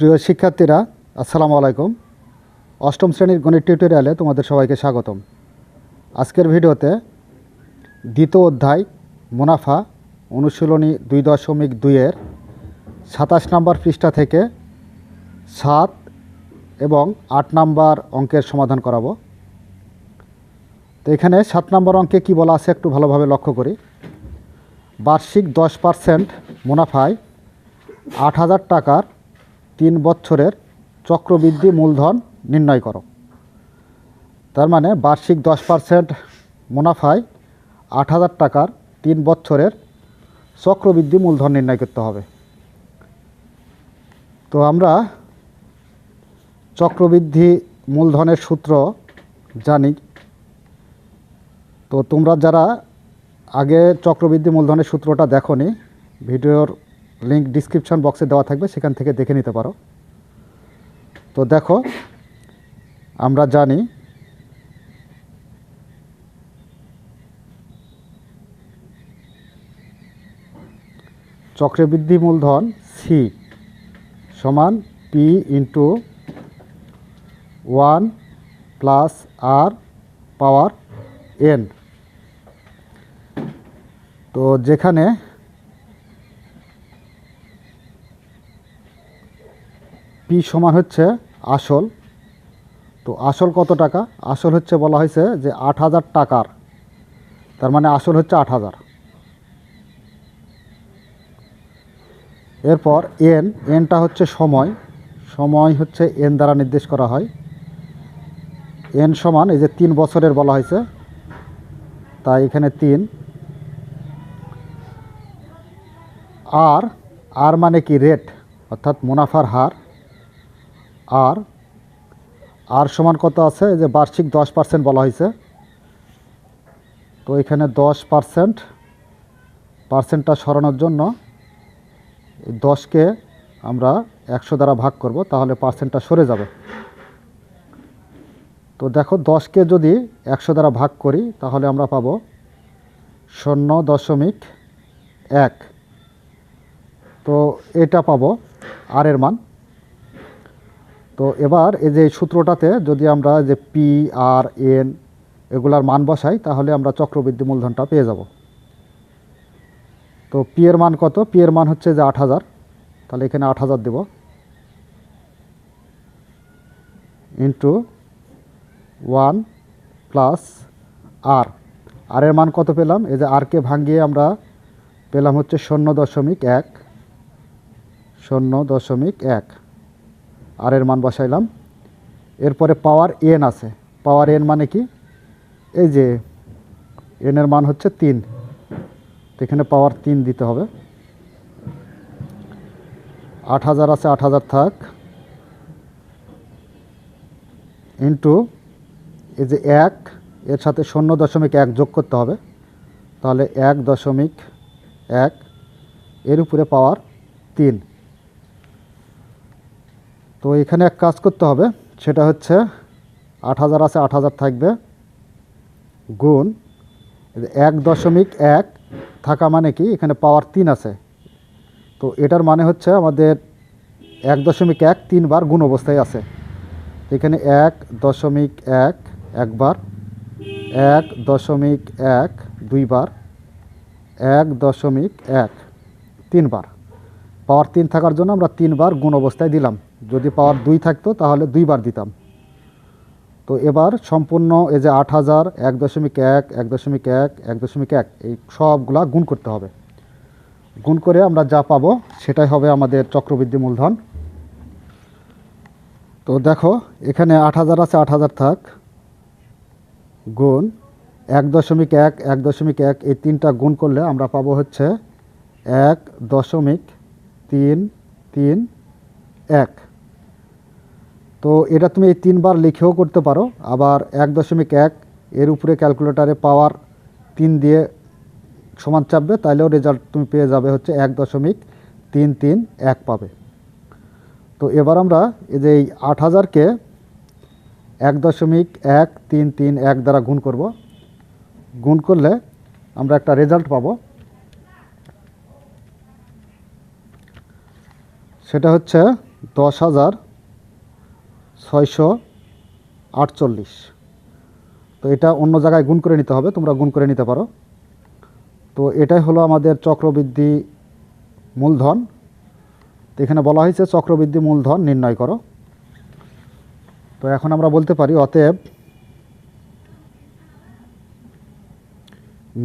প্রিয় শিক্ষার্থীরা, আসসালামু আলাইকুম। অষ্টম শ্রেণির গণিত টিউটোরিয়ালে তোমাদের সবাইকে স্বাগতম। আজকের ভিডিওতে দ্বিতীয় অধ্যায় মুনাফা অনুশীলনী দুই দশমিক দুইয়ের সাতাশ নম্বর পৃষ্ঠা থেকে সাত এবং আট নাম্বার অঙ্কের সমাধান করাবো। তো এখানে সাত নম্বর অঙ্কে কি বলা আছে একটু ভালোভাবে লক্ষ্য করি। বার্ষিক দশ পার্সেন্ট মুনাফায় আট হাজার টাকার তিন বছরের চক্রবৃদ্ধি মূলধন নির্ণয় করো। তার মানে বার্ষিক দশ পার্সেন্ট মুনাফায় আট হাজার টাকার তিন বছরের চক্রবৃদ্ধি মূলধন নির্ণয় করতে হবে। তো আমরা চক্রবৃদ্ধি মূলধনের সূত্র জানি। তো তোমরা যারা আগে চক্রবৃদ্ধি মূলধনের সূত্রটা দেখোনি, ভিডিওর লিংক ডিসক্রিপশন বক্সে দেওয়া থাকবে, সেখান থেকে দেখে নিতে পারো। তো দেখো, আমরা জানি চক্রবৃদ্ধি মূলধন সি সমান P into one plus R power N তো যেখানে পি সমান হচ্ছে আসল। তো আসল কত টাকা? আসল হচ্ছে বলা হয়েছে যে আট হাজার টাকার। তার মানে আসল হচ্ছে আট হাজার। এরপর এন, এনটা হচ্ছে সময়। সময় হচ্ছে এন দ্বারা নির্দেশ করা হয়। এন সমান এই যে তিন বছরের বলা হয়েছে। তাই এখানে তিন। আর আর মানে কি? রেট, অর্থাৎ মুনাফার হার। আর আর সমান কত আছে? যে বার্ষিক দশ পার্সেন্ট বলা হয়েছে। তো এখানে দশ পার্সেন্ট পার্সেন্টটা সরানোর জন্য দশকে আমরা একশো দ্বারা ভাগ করব, তাহলে পার্সেন্টটা সরে যাবে। তো দেখো, দশকে যদি একশো দ্বারা ভাগ করি, তাহলে আমরা পাবো শূন্য দশমিক এক। তো এটা পাবো আর এর মান। তো এবার এই যে সূত্রটাতে যদি আমরা যে পি আর এন এগুলার মান বসাই, তাহলে আমরা চক্রবৃদ্ধি মূলধনটা পেয়ে যাব। তো পি এর মান কত? পি এর মান হচ্ছে যে আট হাজার। তাহলে এখানে আট হাজার দেব। Into one plus R R এর মান কত পেলাম? এই যে আরকে ভাঙিয়ে আমরা পেলাম হচ্ছে শূন্য দশমিক এক। শূন্য দশমিক এক। আর এর মান বসাইলাম। এরপরে পাওয়ার এন আছে। পাওয়ার এন মানে কি? এই যে এনের মান হচ্ছে তিন। তো এখানে পাওয়ার তিন দিতে হবে। আট হাজার আছে, আট হাজার থাক। ইন্টু এই যে এক, এর সাথে শূন্য দশমিক এক যোগ করতে হবে। তাহলে এক দশমিক এক, এর উপরে পাওয়ার তিন। তো এখানে এক কাজ করতে হবে, সেটা হচ্ছে আট হাজার আছে, আট হাজার থাকবে। গুণ এক দশমিক এক থাকা মানে কি? এখানে পাওয়ার তিন আছে। তো এটার মানে হচ্ছে আমাদের এক দশমিক এক তিনবার গুণ অবস্থায় আছে। এখানে এক দশমিক এক একবার, এক দশমিক এক দুইবার, এক দশমিক এক তিনবার। পাওয়ার তিন থাকার জন্য আমরা তিনবার গুণ অবস্থায় দিলাম। যদি পাওয়ার দুই থাকতো, তাহলে দুইবার দিতাম। তো এবার সম্পূর্ণ এই যে আট হাজার, এক দশমিক এক এক দশমিক এক এক দশমিক এক, এই সবগুলা গুণ করতে হবে। গুণ করে আমরা যা পাবো, সেটাই হবে আমাদের চক্রবৃদ্ধি মূলধন। তো দেখো, এখানে আট হাজার আছে, আট হাজার থাক। গুণ এক দশমিক এক এক দশমিক এক, এই তিনটা গুণ করলে আমরা পাবো হচ্ছে এক দশমিক তিন তিন, এক। তো এটা তুমি এই তিনবার লিখেও করতে পারো। আবার এক দশমিক এক এর উপরে ক্যালকুলেটারে পাওয়ার তিন দিয়ে সমান চাপবে, তাইলেও রেজাল্ট তুমি পেয়ে যাবে হচ্ছে এক দশমিক তিন তিন এক পাবে। তো এবার আমরা এই যে এই আট হাজারকে এক দশমিক এক তিন তিন এক দ্বারা গুণ করব। গুণ করলে আমরা একটা রেজাল্ট পাবো। সেটা হচ্ছে দশ হাজার ছয়শো আটচল্লিশ। তো এটা অন্য জায়গায় গুণ করে নিতে হবে, তোমরা গুণ করে নিতে পারো। তো এটাই হলো আমাদের চক্রবৃদ্ধি মূলধন। তো এখানে বলা হয়েছে চক্রবৃদ্ধি মূলধন নির্ণয় করো। তো এখন আমরা বলতে পারি, অতএব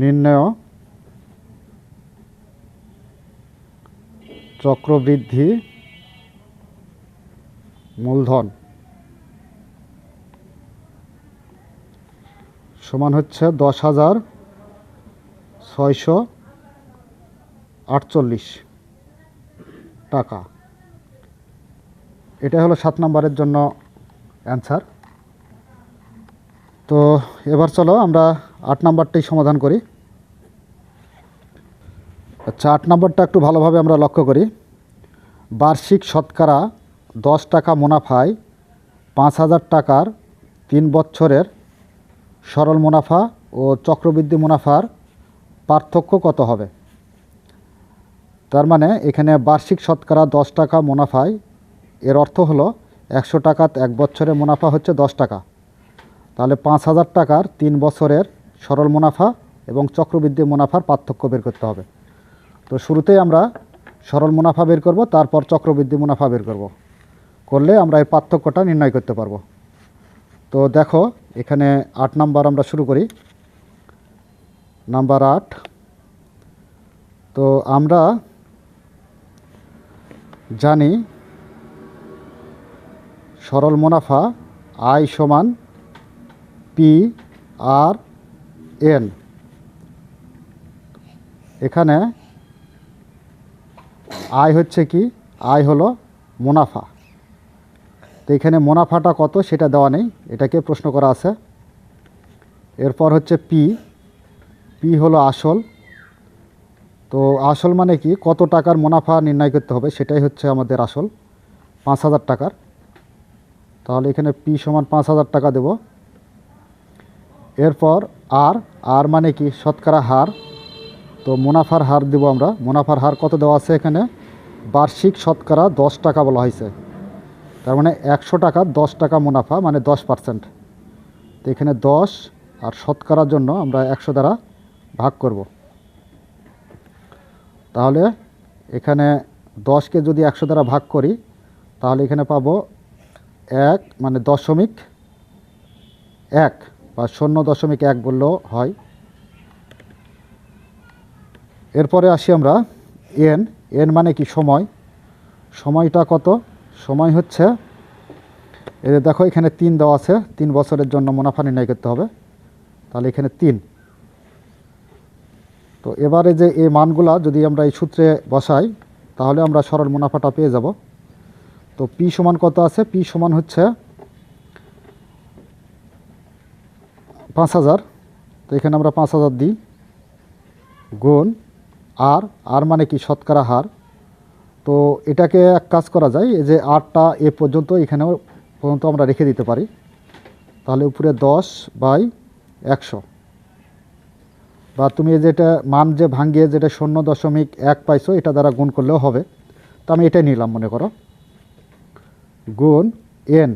নির্ণয় চক্রবৃদ্ধি মূলধন। সমান হচ্ছে দশ হাজার ছয়শো আটচল্লিশ টাকা। এটা হলো সাত নম্বরের জন্য অ্যান্সার। তো এবার চলো আমরা আট নাম্বারটাই সমাধান করি। আচ্ছা আট নম্বরটা একটু ভালোভাবে আমরা লক্ষ্য করি। বার্ষিক শতকরা দশ টাকা মুনাফায় পাঁচ হাজার টাকার তিন বছরের সরল মুনাফা ও চক্রবৃদ্ধি মুনাফার পার্থক্য কত হবে? তার মানে এখানে বার্ষিক শতকরা দশ টাকা মুনাফায়, এর অর্থ হলো একশো টাকাত এক বছরে মুনাফা হচ্ছে দশ টাকা। তাহলে পাঁচ হাজার টাকার তিন বছরের সরল মুনাফা এবং চক্রবৃদ্ধি মুনাফার পার্থক্য বের করতে হবে। তো শুরুতেই আমরা সরল মুনাফা বের করব, তারপর চক্রবৃদ্ধি মুনাফা বের করব। করলে আমরা এই পার্থক্যটা নির্ণয় করতে পারব। তো দেখো এখানে আট নাম্বার আমরা শুরু করি। নাম্বার আট। তো আমরা জানি সরল মুনাফা আয় সমান পি আর এন। এখানে আয় হচ্ছে কি? আয় হলো মুনাফা। তো এখানে মুনাফাটা কত সেটা দেওয়া নেই, এটাকে প্রশ্ন করা আছে। এরপর হচ্ছে পি পি হলো আসল। তো আসল মানে কি? কত টাকার মুনাফা নির্ণয় করতে হবে সেটাই হচ্ছে আমাদের আসল, পাঁচ হাজার টাকার। তাহলে এখানে পি সমান পাঁচ হাজার টাকা দেব। এরপর আর আর মানে কি? শতকরা হার। তো মুনাফার হার দেব আমরা। মুনাফার হার কত দেওয়া আছে এখানে? বার্ষিক শতকরা দশ টাকা বলা হয়েছে। তার মানে একশো টাকা, দশ টাকা মুনাফা মানে দশ পার্সেন্ট তো এখানে দশ আর শতকরার জন্য আমরা একশো দ্বারা ভাগ করব। তাহলে এখানে দশকে যদি একশো দ্বারা ভাগ করি, তাহলে এখানে পাবো এক মানে দশমিক এক, বা শূন্য দশমিক এক বললেও হয়। এরপরে আসি আমরা এন। এন মানে কি? সময়। সময়টা কত? সময় হচ্ছে যে দেখো এখানে তিন দেওয়া আছে, তিন বছরের জন্য মুনাফা নির্ণয় করতে হবে। তাহলে এখানে তিন। তো এবারে যে এই মানগুলা যদি আমরা এই সূত্রে বসাই, তাহলে আমরা সরল মুনাফাটা পেয়ে যাব। তো পি সমান কত আছে? পি সমান হচ্ছে পাঁচ হাজার। তো এখানে আমরা পাঁচ হাজার দিই, গুণ আর আর মানে কি? শতকরা হার। তো এটাকে এক কাজ করা যায়, এই যে আটটা এ পর্যন্ত এখানেও পর্যন্ত আমরা রেখে দিতে পারি। তাহলে উপরে দশ বাই একশো। বা তুমি যেটা মান যে ভাঙ্গিয়ে যেটা শূন্য দশমিক এক পাইছো, এটা দ্বারা গুণ করলেও হবে। তো আমি এটাই নিলাম, মনে করো। গুণ এন।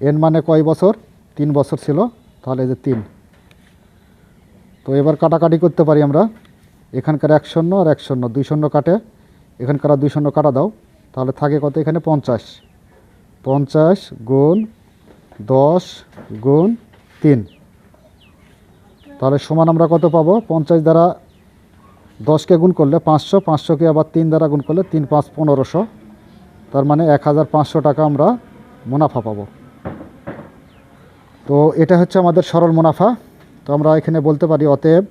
এন মানে কয় বছর? তিন বছর ছিল। তাহলে যে তিন। তো এবার কাটাকাটি করতে পারি আমরা। এখানকার এক শূন্য আর এক শূন্য, দুই শূন্য কাটে। এখানকার দুই শূন্য কাটা দাও, তাহলে থাকে কত এখানে? পঞ্চাশ। পঞ্চাশ গুণ দশ গুণ তিন। তাহলে সমান আমরা কত পাবো? পঞ্চাশ দ্বারা দশকে গুণ করলে পাঁচশো পাঁচশোকে আবার তিন দ্বারা গুণ করলে তিন পাঁচ পনেরোশো। তার মানে এক হাজার পাঁচশো টাকা আমরা মুনাফা পাবো। তো এটা হচ্ছে আমাদের সরল মুনাফা। তো আমরা এখানে বলতে পারি, অতএব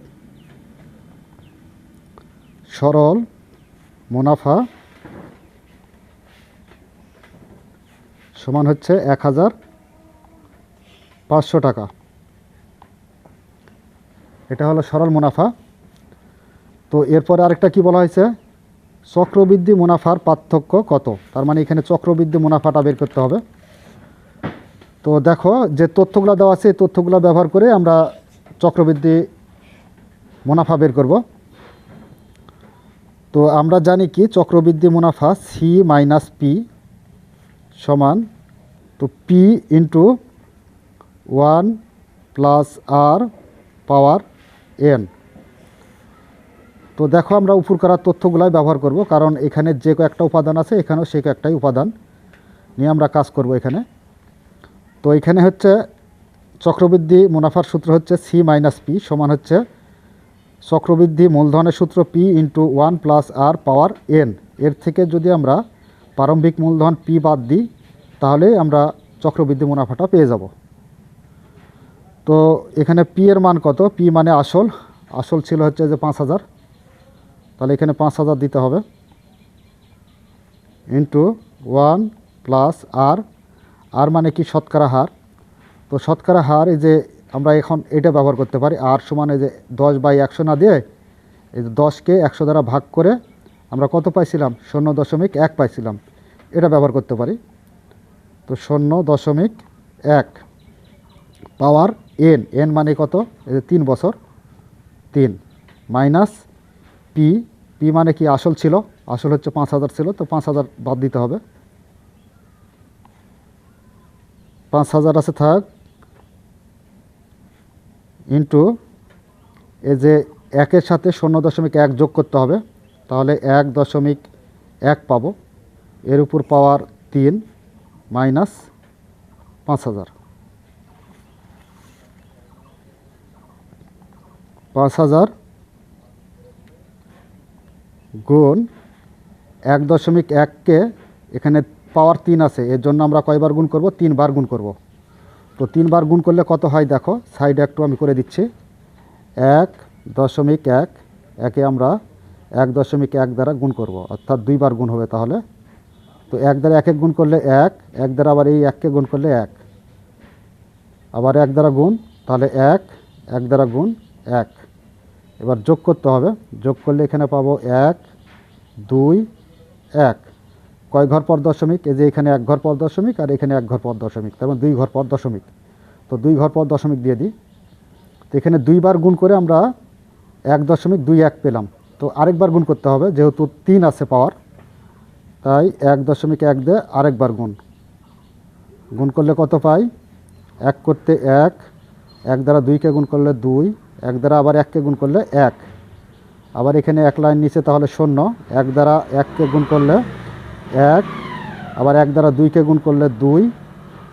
সরল মুনাফা সমান হচ্ছে এক হাজার পাঁচশো টাকা। এটা হলো সরল মুনাফা। তো এরপরে আরেকটা কি বলা হয়েছে? চক্রবৃদ্ধি মুনাফার পার্থক্য কত? তার মানে এখানে চক্রবৃদ্ধি মুনাফাটা বের করতে হবে। তো দেখো যে তথ্যগুলো দেওয়া আছে, এই তথ্যগুলো ব্যবহার করে আমরা চক্রবৃদ্ধি মুনাফা বের করব। তো আমরা জানি কি, চক্রবৃদ্ধি মুনাফা সি মাইনাস পি সমান, তো P into one plus R power N তো দেখো আমরা উপর করার তথ্যগুলাই ব্যবহার করব, কারণ এখানে যে কয়েকটা উপাদান আছে, এখানেও সে কয়েকটাই উপাদান নিয়ে আমরা কাজ করব এখানে। তো এখানে হচ্ছে চক্রবৃদ্ধি মুনাফার সূত্র হচ্ছে সি মাইনাস পি সমান হচ্ছে চক্রবৃদ্ধি মূলধনের সূত্র P into one plus R power N এর থেকে যদি আমরা প্রারম্ভিক মূলধন পি বাদ দিই, তাহলে আমরা চক্রবৃদ্ধি মুনাফাটা পেয়ে যাব। তো এখানে পি এর মান কত? পি মানে আসল। আসল ছিল হচ্ছে যে পাঁচ হাজার। তাহলে এখানে পাঁচ হাজার দিতে হবে। Into one plus R R মানে কি? শতকরা হার। তো শতকরা হার এই যে আমরা এখন এটা ব্যবহার করতে পারি। আর সমান এই যে দশ বাই একশো না দিয়ে এই যে দশকে একশো দ্বারা ভাগ করে আমরা কত পাইছিলাম? শূন্য দশমিক এক পাইছিলাম। এটা ব্যবহার করতে পারি। তো শূন্য দশমিক এক পাওয়ার এন এন মানে কত? এই যে তিন বছর। তিন মাইনাস পি পি মানে কি? আসল ছিল। আসল হচ্ছে পাঁচ হাজার ছিল। তো পাঁচ হাজার বাদ দিতে হবে। পাঁচ হাজার আছে থাক। ইন্টু এই যে একের সাথে শূন্য দশমিক এক যোগ করতে হবে, তাহলে এক দশমিক এক পাবো। এর উপর পাওয়ার তিন মাইনাস পাঁচ হাজার। পাঁচ হাজার গুণ এক দশমিক এককে এখানে পাওয়ার তিন আছে, এর জন্য আমরা কয়বার গুণ করব? তিনবার গুণ করব। তো তিনবার গুণ করলে কত হয় দেখো? সাইডে একটু আমি করে দিচ্ছি। এক দশমিক এক, একে আমরা এক দশমিক এক দ্বারা গুণ করব। অর্থাৎ দুইবার গুণ হবে তাহলে। তো এক দ্বারা একে গুণ করলে এক এক দ্বারা আবার এই এককে গুণ করলে এক। আবার এক দ্বারা গুণ, তাহলে এক এক দ্বারা গুণ এক। এবার যোগ করতে হবে। যোগ করলে এখানে পাবো এক, দুই, এক। কয় ঘর পর দশমিক? এই যে এখানে এক ঘর পর দশমিক আর এখানে এক ঘর পর দশমিক, তার মানে দুই ঘর পর দশমিক। তো দুই ঘর পর দশমিক দিয়ে দিই। তো এখানে দুইবার গুণ করে আমরা এক দশমিক দুই এক পেলাম। তো আরেকবার গুণ করতে হবে, যেহেতু তিন আছে পাওয়ার, তাই এক দশমিক এক দিয়ে আরেকবার গুণ। গুণ করলে কত পাই? এক করতে এক এক দ্বারা দুইকে গুণ করলে দুই, এক দ্বারা আবার এককে গুণ করলে এক। আবার এখানে এক লাইন নিচে তাহলে শূন্য, এক দ্বারা এককে গুণ করলে এক, আবার এক দ্বারা দুইকে গুণ করলে দুই,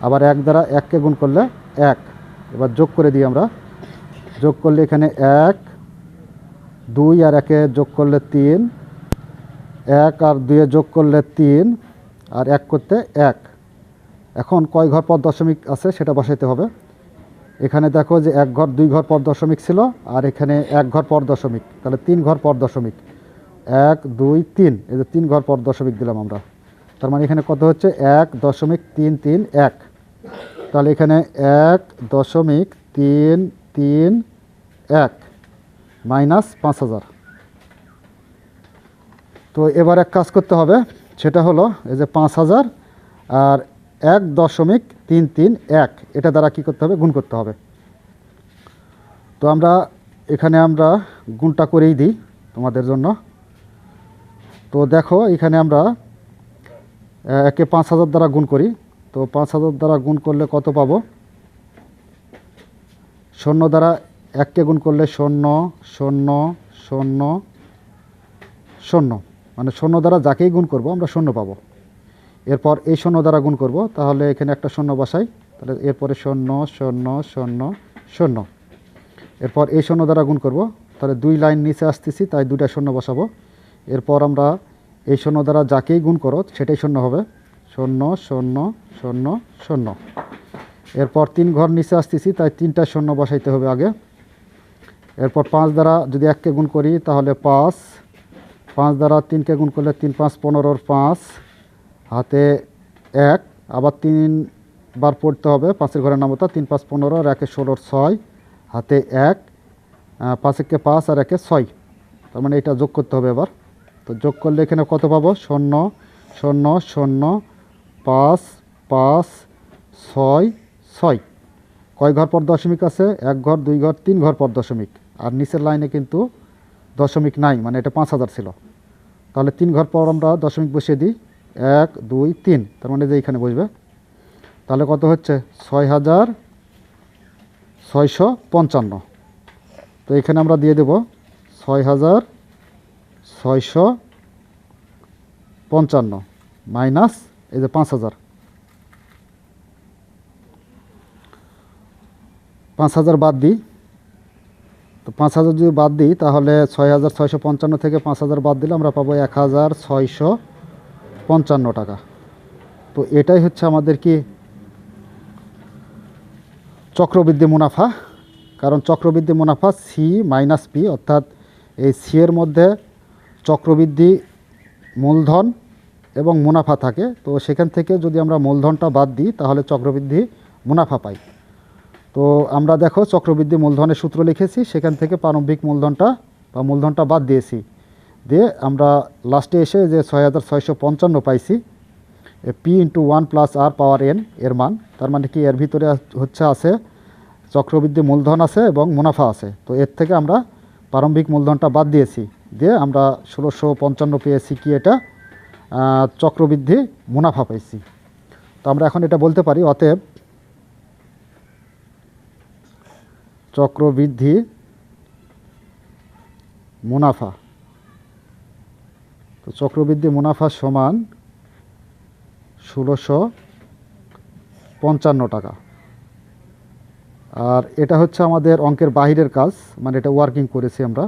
আবার এক দ্বারা এককে গুণ করলে এক। এবার যোগ করে দিই আমরা। যোগ করলে এখানে এক, দুই আর একে যোগ করলে তিন, এক আর দুয়ে যোগ করলে তিন, আর এক করতে এক। এখন কয় ঘর পর দশমিক আছে সেটা বসাইতে হবে। এখানে দেখো যে এক ঘর দুই ঘর পর দশমিক ছিল, আর এখানে এক ঘর পর দশমিক। তাহলে তিন ঘর পর দশমিক। এক, দুই, তিন। এই যে তিন ঘর পর দশমিক দিলাম আমরা। তার মানে এখানে কত হচ্ছে? এক, দশমিক তিন তিন, এক। তাহলে এখানে এক, দশমিক তিন তিন, এক। মাইনাস পাঁচ হাজার। তো এবার এক কাজ করতে হবে। সেটা হলো এই যে পাঁচ হাজার আর এক দশমিক তিন তিন, এক। এটা দ্বারা কি করতে হবে? গুণ করতে হবে। তো আমরা এখানে আমরা গুণটা করেই দিই তোমাদের জন্য। তো দেখো, এখানে আমরা একে পাঁচ হাজার দ্বারা গুণ করি। তো পাঁচ হাজার দ্বারা গুণ করলে কত পাবো? শূন্য দ্বারা এককে গুণ করলে শূন্য শূন্য শূন্য শূন্য। মানে শূন্য দ্বারা যাকেই গুণ করব, আমরা শূন্য পাবো। এরপর এই শূন্য দ্বারা গুণ করব, তাহলে এখানে একটা শূন্য বসাই। তাহলে এরপরে শূন্য শূন্য শূন্য শূন্য। এরপর এই শূন্য দ্বারা গুণ করব, তাহলে দুই লাইন নিচে আসতেছি, তাই দুইটা শূন্য বসাবো। এরপর আমরা এই শূন্য দ্বারা যাকেই গুণ করো, সেটাই শূন্য হবে। শূন্য শূন্য শূন্য শূন্য। এরপর তিন ঘর নিচে আসতেছি, তাই তিনটা শূন্য বসাইতে হবে আগে। এরপর পাঁচ দ্বারা যদি এককে গুণ করি, তাহলে পাঁচ। পাঁচ দ্বারা তিনকে গুণ করলে তিন, পাঁচ, পনেরোর পাঁচ। হাতে এক, আবার তিনবার পড়তে হবে, পাঁচের ঘরের নামতা, তিন, পাঁচ, পনেরো, আর একে ষোলোর ছয়। হাতে এক পাঁচ একে পাঁচ, আর একে ছয়। তার মানে এটা যোগ করতে হবে এবার। তো যোগ করলে এখানে কত পাবো? শূন্য শূন্য শূন্য, পাঁচ পাঁচ, ছয় ছয়। কয় ঘর পর দশমিক আছে? এক ঘর, দুই ঘর, তিন ঘর পর দশমিক। আর নিচের লাইনে কিন্তু দশমিক নাই মানে এটা পাঁচ হাজার ছিল। তাহলে তিন ঘর পর আমরা দশমিক বসিয়ে দিই। এক, দুই, তিন। তার মানে যে এইখানে বসবে। তাহলে কত হচ্ছে? ছয় হাজার ছয়শো পঞ্চান্ন। তো এখানে আমরা দিয়ে দেব ছয় হাজার ছয়শো পঞ্চান্ন মাইনাস এই যে পাঁচ হাজার। পাঁচ হাজার বাদ দিই। তো পাঁচ হাজার যদি বাদ দিই, তাহলে ছয় হাজার ছয়শো পঞ্চান্ন থেকে পাঁচ হাজার বাদ দিলে আমরা পাবো এক হাজার ছয়শো পঞ্চান্ন টাকা। তো এটাই হচ্ছে আমাদের কি চক্রবৃদ্ধি মুনাফা। কারণ চক্রবৃদ্ধি মুনাফা সি মাইনাস পি অর্থাৎ এই সি এর মধ্যে চক্রবৃদ্ধি, মূলধন এবং মুনাফা থাকে। তো সেখান থেকে যদি আমরা মূলধনটা বাদ দিই, তাহলে চক্রবৃদ্ধি মুনাফা পাই। তো আমরা দেখো চক্রবৃদ্ধি মূলধনের সূত্র লিখেছি, সেখান থেকে প্রারম্ভিক মূলধনটা বা মূলধনটা বাদ দিয়েছি। দিয়ে আমরা লাস্টে এসে যে ছয় হাজার ছয়শো পঞ্চান্ন পাইছি P into one plus R power N এর মান। তার মানে কি? এর ভিতরে হচ্ছে আছে চক্রবৃদ্ধি মূলধন আছে এবং মুনাফা আছে। তো এর থেকে আমরা প্রারম্ভিক মূলধনটা বাদ দিয়েছি। দিয়ে আমরা ষোলোশো পঞ্চান্ন পেয়েছি কি এটা? চক্রবৃদ্ধি মুনাফা পেয়েছি তো আমরা এখন এটা বলতে পারি, অতএব চক্রবৃদ্ধি মুনাফা। তো চক্রবৃদ্ধি মুনাফা সমান ষোলোশো পঞ্চান্ন টাকা। আর এটা হচ্ছে আমাদের অঙ্কের বাহিরের কাজ মানে এটা ওয়ার্কিং করেছি আমরা।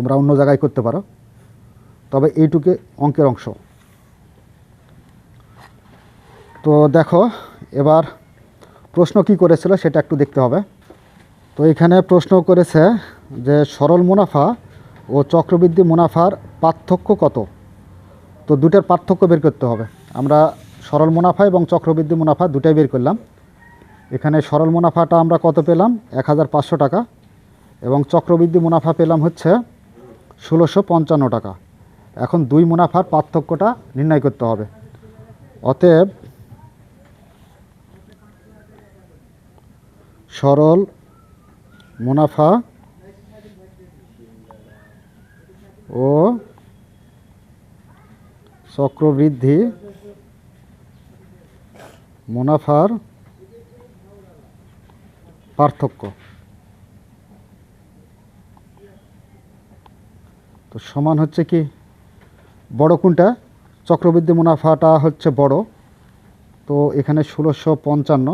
তোমরা অন্য জায়গায় করতে পারো। তবে এইটুকে অঙ্কের অংশ। তো দেখো, এবার প্রশ্ন কি করেছিল সেটা একটু দেখতে হবে। তো এখানে প্রশ্ন করেছে যে সরল মুনাফা ও চক্রবৃদ্ধি মুনাফার পার্থক্য কত? তো দুটার পার্থক্য বের করতে হবে। আমরা সরল মুনাফা এবং চক্রবৃদ্ধি মুনাফা দুটাই বের করলাম। এখানে সরল মুনাফাটা আমরা কত পেলাম? এক হাজার পাঁচশো টাকা। এবং চক্রবৃদ্ধি মুনাফা পেলাম হচ্ছে ষোলোশো পঞ্চান্ন টাকা। এখন দুই মুনাফার পার্থক্যটা নির্ণয় করতে হবে। অতএব সরল মুনাফা ও চক্রবৃদ্ধি মুনাফার পার্থক্য। সমান হচ্ছে কি? বড় কোনটা? চক্রবৃদ্ধি মুনাফাটা হচ্ছে বড়। তো এখানে ষোলোশো পঞ্চান্ন।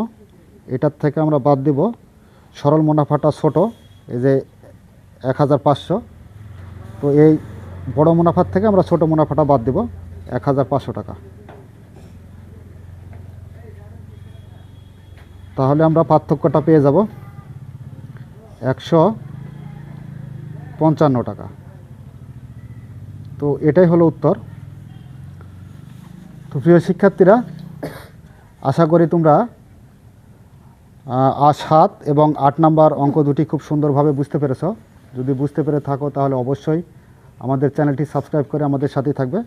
এটার থেকে আমরা বাদ দিব। সরল মুনাফাটা ছোট, এই যে এক হাজার পাঁচশো। তো এই বড় মুনাফার থেকে আমরা ছোট মুনাফাটা বাদ দিব এক হাজার পাঁচশো টাকা। তাহলে আমরা পার্থক্যটা পেয়ে যাব। একশো পঞ্চান্ন টাকা। তো এটাই হলো উত্তর। তো প্রিয় শিক্ষার্থীরা, আশা করি তোমরা সাত এবং আট নাম্বার অঙ্ক দুটি খুব সুন্দরভাবে বুঝতে পেরেছ। যদি বুঝতে পেরে থাকো তাহলে অবশ্যই আমাদের চ্যানেলটি সাবস্ক্রাইব করে আমাদের সাথেই থাকবে।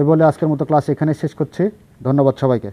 এ বলে আজকের মতো ক্লাস এখানে শেষ করছি। ধন্যবাদ সবাইকে।